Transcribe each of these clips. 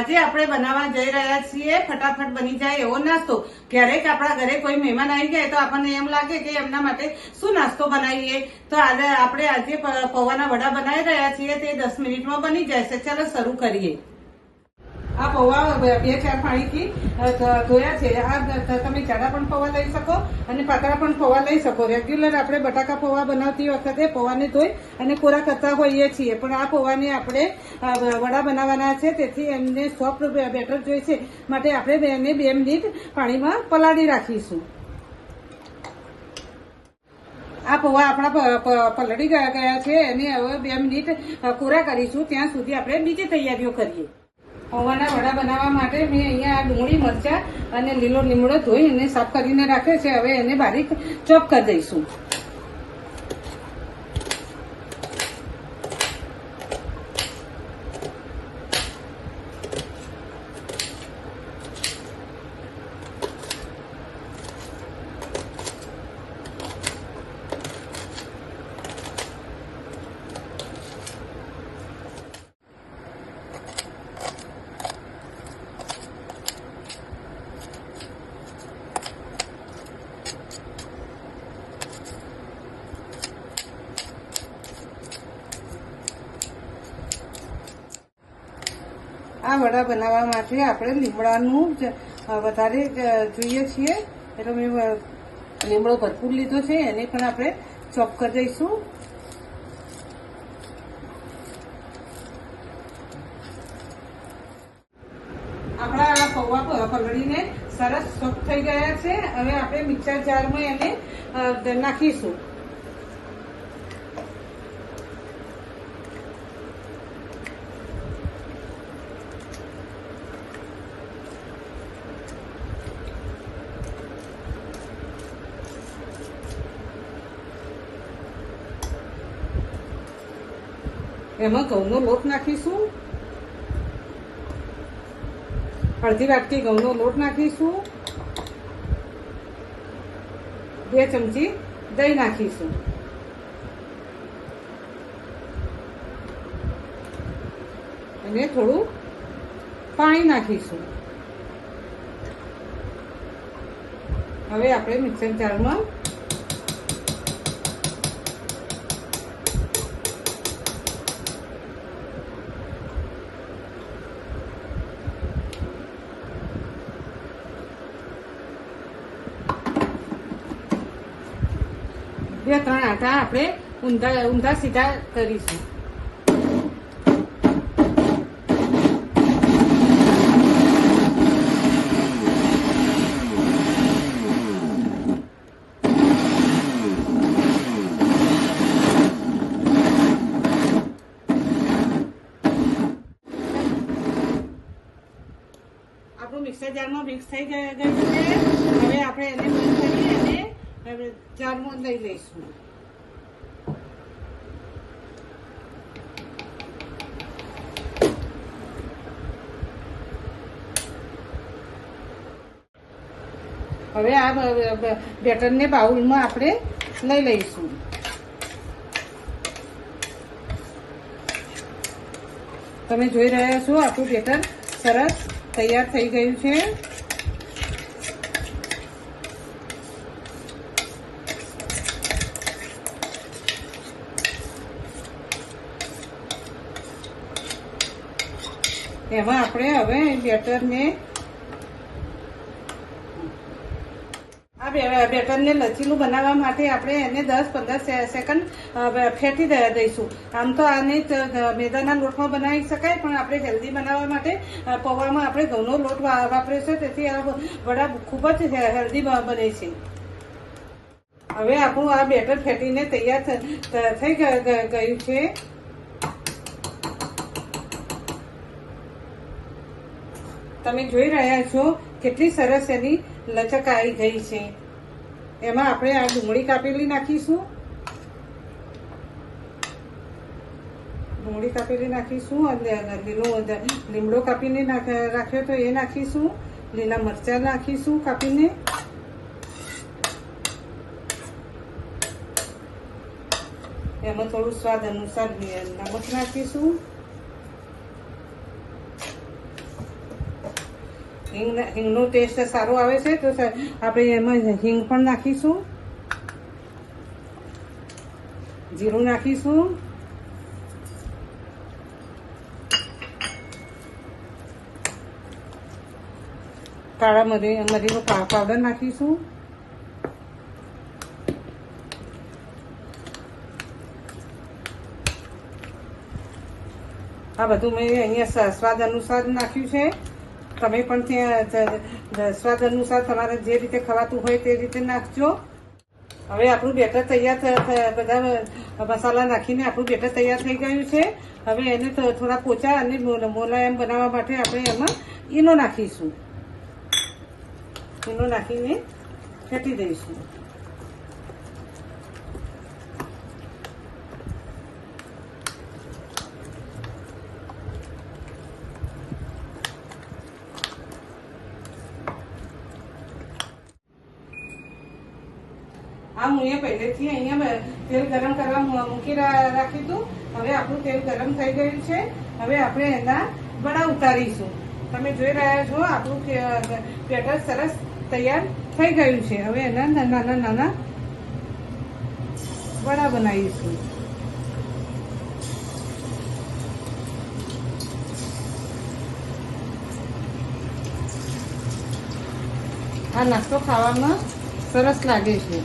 આજે આપણે બનાવવા જઈ રહ્યા છીએ, ફટાફટ બની જાય એવો નાસ્તો. ક્યારેક આપણા ઘરે કોઈ મહેમાન આવી જાય તો આપણને એમ લાગે કે એમના માટે શું નાસ્તો બનાવીએ. તો આજે આપણે આજે પૌવાના વડા બનાવી રહ્યા છીએ, તે દસ મિનિટમાં બની જાય છે ચાલો શરૂ કરીએ. પૌવા બે ચાર પાણીથી ધોયા છે. આ તમે જાડા પણ પૌવા લઈ શકો અને પાતળા પણ પૌવા લઈ શકો. રેગ્યુલર આપણે બટાકા પૌવા બનાવતી વખતે પૌવાને ધોઈ અને કોરા કરતા હોઈએ છીએ. પણ આ પૌવાને આપણે વડા બનાવવાના છે. તેથી એમને સોફ્ટ બેટર જોઈએ છે. માટે આપણે એને બે મિનિટ પાણીમાં પલાળી રાખીશું. આ પૌવા આપણા પલળી ગયા છે. એને હવે બે મિનિટ કોરા કરીશું. ત્યાં સુધી આપણે બીજી તૈયારીઓ કરીએ. પૌવાના વડા બનાવવા માટે મેં અહીંયા આ ડુંગળી, મરચા અને લીલો લીમડો ધોઈ અને સાફ કરીને રાખ્યો છે. હવે એને બારીક ચોપ કરી દઈશું. આ વડા બનાવવા માટે આપણે લીમડાનું જ વધારે જોઈએ છીએ. એટલે મેં લીમડો ભરપૂર લીધો છે, એને પણ આપણે ચોપ કરી દઈશું. આપણા આ પૌવા પલળીને સરસ સોફ્ટ થઈ ગયા છે. હવે આપણે મિક્સર જારમાં એને નાખીશું. એમાં ઘઉંનો લોટ નાખીશું. અડધી વાટકી ઘઉંનો લોટ નાખીશું. બે ચમચી દહીં નાખીશું. અને થોડું પાણી નાખીશું. હવે આપણે મિક્સર જારમાં બે ત્રણ આટા આપણે ઊંધા ઊંધા સીધા કરીશું. આપણું મિક્સર જારમાં મિક્સ થઈ ગયા છે. હવે આપણે એને અને હવે જારમાં લઈ લઈશું. હવે આ બેટર ને બેટરને બાઉલમાં આપણે લઈ લઈશું. તમે જોઈ રહ્યા છો આપણું બેટર સરસ તૈયાર થઈ ગયું છે. એમાં આપણે હવે બેટરને આ બેટરને લચીલું બનાવવા માટે આપણે એને દસ પંદર સેકન્ડ ફેટી દઈશું. આમ તો આને મેદાના લોટમાં બનાવી શકાય, પણ આપણે હેલ્ધી બનાવવા માટે પૌવામાં આપણે ઘઉંનો લોટ વાપર્યો છે તેથી આ વડા ખૂબ જ હેલ્ધી બને છે. હવે આપણું આ બેટર ફેટીને તૈયાર થઈ ગયું છે. તમે જોઈ રહ્યા છો કેટલી સરસ એની લચક આવી ગઈ છે. એમાં આપણે આ ડુંગળી કાપેલી નાખીશું. ડુંગળી કાપેલી નાખીશું અને લીલો લીમડો કાપીને રાખ્યો તો એ નાખીશું. લીલા મરચાં નાખીશું કાપીને. એમાં થોડું સ્વાદ અનુસાર નમક નાખીશું. હિંગ હિંગનો ટેસ્ટ સારો આવે છે, તો આપણે એમાં હિંગ પણ નાખીશું. જીરું નાખીશું. કાળા મરી મરીનો પાવડર નાખીશું. આ બધું મેં અહીંયા સ્વાદ અનુસાર નાખ્યું છે. તમે પણ ત્યાં સ્વાદ અનુસાર તમારે જે રીતે ખવાતું હોય તે રીતે નાખજો. હવે આપણું બેટર તૈયાર બધા મસાલા નાખીને આપણું બેટર તૈયાર થઈ ગયું છે. હવે એને થોડા પોચા અને મોલ- મોલાયમ બનાવવા માટે આપણે એમાં ઈનો નાખીશું. ઈનો નાખીને ફેટી દઈશું. હું એ પહેલેથી અહીંયા તેલ ગરમ કરવા મૂકી રાખી હતું હવે આપણું તેલ ગરમ થઈ ગયું છે. હવે આપણે એના વડા ઉતારીશું. તમે જોઈ રહ્યા છો, આપણું પેટર સરસ તૈયાર થઈ ગયું છે. હવે એના નાના નાના વડા બનાવીશું. આ નાસ્તો ખાવામાં સરસ લાગે છે.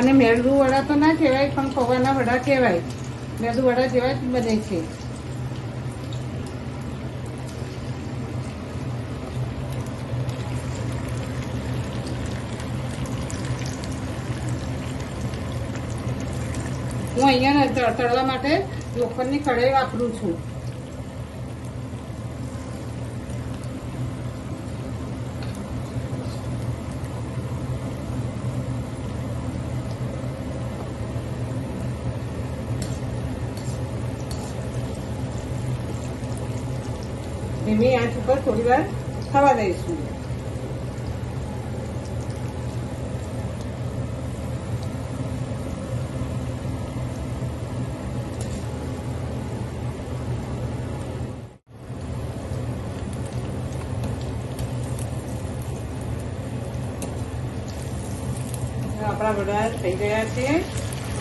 અને મેદુ વડા તો ના કહેવાય, પણ પૌવાના વડા કહેવાય. મેદુ વડા જેવા જ બને છે. હું અહીંયા તળવા માટે લોખંડની કઢાઈ વાપરું છું. ધીમી આંચ ઉપર થોડી વાર થવા દઈશું. આપણા વડા થઈ ગયા છે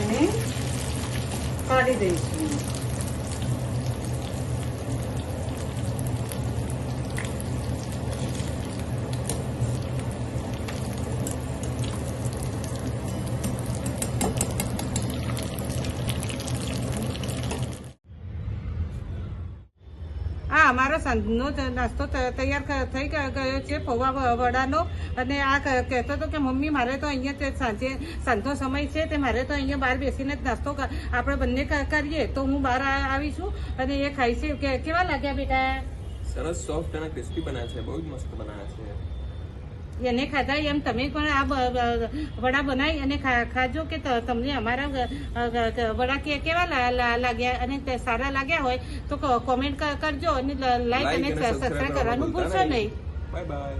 અને કાઢી દઈશું. અમારો સાંજનો નાસ્તો તૈયાર થઈ ગયો છે પૌવા વડાનો. અને આ કહેતો હતો કે, મમ્મી, મારે તો અહીંયા સાંજે, સાંજનો સમય છે, તે મારે તો અહીંયા બહાર બેસીને જ નાસ્તો આપણે બંને કરીએ, તો હું બહાર આવી છું. અને એ ખાઈ કે, કેવા લાગ્યા બેટા? સરસ સોફ્ટ અને ક્રિસ્પી બનાવ્યા છે. બહુ જ મસ્ત બનાવ્યા છે. એને ખાધા એમ તમે પણ આ વડા બનાવી અને ખાજો કે તમને અમારા વડા કે કેવા લાગ્યા અને તે સારા લાગ્યા હોય તો કોમેન્ટ કરજો અને લાઈક અને સબસ્ક્રાઈબ કરવાનું ભૂલશો નહીં. Bye bye